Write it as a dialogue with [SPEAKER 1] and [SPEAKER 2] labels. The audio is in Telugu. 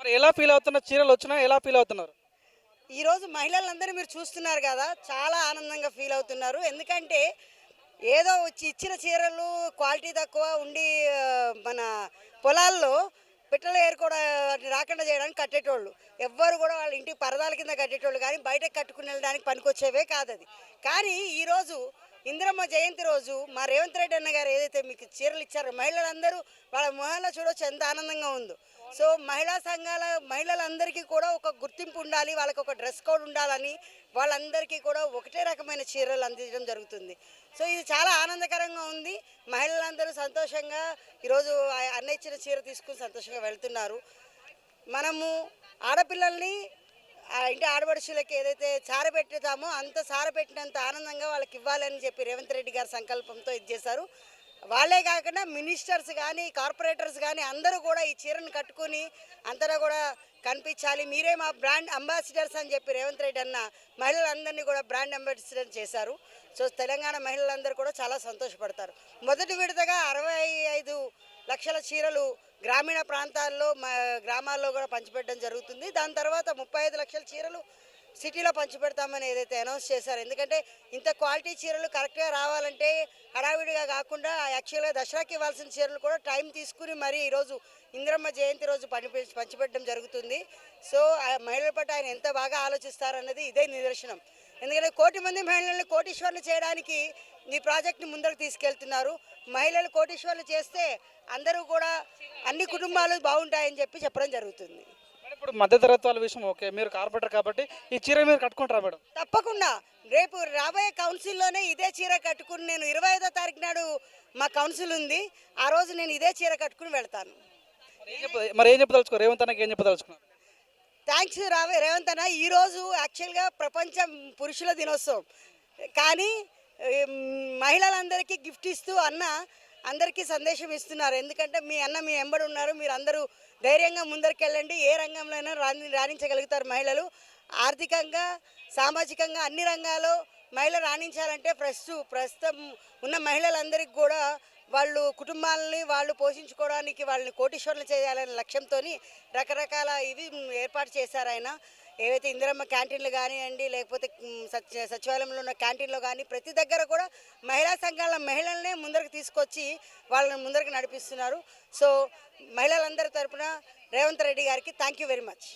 [SPEAKER 1] మరి ఎలా ఫీల్ అవుతున్నారు చీరలు వచ్చినా ఎలా ఫీల్ అవుతున్నారు?
[SPEAKER 2] ఈరోజు మహిళలందరూ మీరు చూస్తున్నారు కదా చాలా ఆనందంగా ఫీల్ అవుతున్నారు. ఎందుకంటే ఏదో వచ్చి ఇచ్చిన చీరలు క్వాలిటీ తక్కువ ఉండి మన పొలాల్లో పిట్టలు ఏరుకోవడం రాకుండా చేయడానికి కట్టేటోళ్ళు. ఎవ్వరు కూడా వాళ్ళ ఇంటికి పరదాల కింద కట్టేటోళ్ళు కానీ బయటకు కట్టుకుని వెళ్ళడానికి పనికొచ్చేవే కాదు అది కానీ ఈరోజు ఇందిరమ్మ జయంతి రోజు మా రేవంత్ రెడ్డి అన్న గారు ఏదైతే మీకు చీరలు ఇచ్చారో మహిళలందరూ వాళ్ళ మొహంలో చూడవచ్చు ఎంత ఆనందంగా ఉందో. సో మహిళా సంఘాల మహిళలందరికీ కూడా ఒక గుర్తింపు ఉండాలి వాళ్ళకి ఒక డ్రెస్ కోడ్ ఉండాలని వాళ్ళందరికీ కూడా ఒకటే రకమైన చీరలు అందించడం జరుగుతుంది. సో ఇది చాలా ఆనందకరంగా ఉంది. మహిళలందరూ సంతోషంగా ఈరోజు అన్న ఇచ్చిన చీర తీసుకుని సంతోషంగా వెళ్తున్నారు. మనము ఆడపిల్లల్ని ఆ ఇంటి ఆడపడుచులకి ఏదైతే చార పెట్టుతామో అంత సార పెట్టినంత ఆనందంగా వాళ్ళకి ఇవ్వాలని చెప్పి రేవంత్ రెడ్డి గారి సంకల్పంతో ఇది చేశారు. వాళ్ళే కాకుండా మినిస్టర్స్ కానీ కార్పొరేటర్స్ కానీ అందరూ కూడా ఈ చీరను కట్టుకుని అంతటా కూడా కనిపించాలి. మీరే మా బ్రాండ్ అంబాసిడర్స్ అని చెప్పి రేవంత్ రెడ్డి అన్న మహిళలందరినీ కూడా బ్రాండ్ అంబాసిడర్ చేశారు. సో తెలంగాణ మహిళలందరూ కూడా చాలా సంతోషపడతారు. మొదటి విడతగా అరవై ఐదు లక్షల చీరలు గ్రామీణ ప్రాంతాల్లో మా గ్రామాల్లో కూడా పంచిపెట్టడం జరుగుతుంది. దాని తర్వాత ముప్పై ఐదు లక్షల చీరలు సిటీలో పంచిపెడతామని ఏదైతే అనౌన్స్ చేశారు. ఎందుకంటే ఇంత క్వాలిటీ చీరలు కరెక్ట్గా రావాలంటే హడావిడిగా కాకుండా యాక్చువల్గా దసరాకి ఇవ్వాల్సిన చీరలు కూడా టైం తీసుకుని మరీ ఈరోజు ఇందిరమ్మ జయంతి రోజు పని పంచిపెట్టడం జరుగుతుంది. సో ఆ మహిళల పట్ల ఆయన ఎంత బాగా ఆలోచిస్తారన్నది ఇదే నిదర్శనం. ఎందుకంటే కోటి మంది మహిళల్ని కోటీశ్వర్లు చేయడానికి ఈ ప్రాజెక్ట్ని ముందరకు తీసుకెళ్తున్నారు. మహిళలు కోటీశ్వర్లు చేస్తే అందరూ కూడా అన్ని కుటుంబాలు బాగుంటాయని చెప్పి చెప్పడం జరుగుతుంది.
[SPEAKER 1] ఇప్పుడు మధ్యతరగతి వాళ్ళ విషయం ఓకే మీరు కార్పొరేటర్ కాబట్టి ఈ చీర మీరు కట్టుకుంటారా మేడం?
[SPEAKER 2] తప్పకుండా. రేపు రాబోయే కౌన్సిల్లోనే ఇదే చీర కట్టుకుని నేను ఇరవై ఐదో తారీఖు నాడు మా కౌన్సిల్ ఉంది. ఆ రోజు నేను ఇదే చీర కట్టుకుని వెళ్తాను.
[SPEAKER 1] మరి ఏం చెప్పదలుచుకో రేవంత్ అన్నకి ఏం చెప్పదలుచుకున్నారు?
[SPEAKER 2] థ్యాంక్స్ రావే రేవంత్ అన్న. ఈరోజు యాక్చువల్గా ప్రపంచ పురుషుల దినోత్సవం. కానీ మహిళలందరికీ గిఫ్ట్ ఇస్తూ అన్న అందరికీ సందేశం ఇస్తున్నారు. ఎందుకంటే మీ అన్న మీ ఎంబడి ఉన్నారు. మీరు అందరూ ధైర్యంగా ముందరికెళ్ళండి. ఏ రంగంలోనైనా రాణి రాణించగలుగుతారు మహిళలు. ఆర్థికంగా సామాజికంగా అన్ని రంగాల్లో మహిళ రాణించాలంటే ప్రస్తు ప్రస్తుతం ఉన్న మహిళలందరికీ కూడా వాళ్ళు కుటుంబాలని వాళ్ళు పోషించుకోవడానికి వాళ్ళని కోటీశ్వరులు చేయాలనే లక్ష్యంతో రకరకాల ఇవి ఏర్పాటు చేశారు ఆయన. ఏవైతే ఇందిరమ్మ క్యాంటీన్లు కానివ్వండి లేకపోతే సచి సచ్ సచివాలయంలో ఉన్న క్యాంటీన్లో కానీ ప్రతి దగ్గర కూడా మహిళా సంఘాల మహిళలనే ముందరకు తీసుకొచ్చి వాళ్ళని ముందరకు నడిపిస్తున్నారు. సో మహిళలందరి తరపున రేవంత్ రెడ్డి గారికి థ్యాంక్ యూ వెరీ మచ్.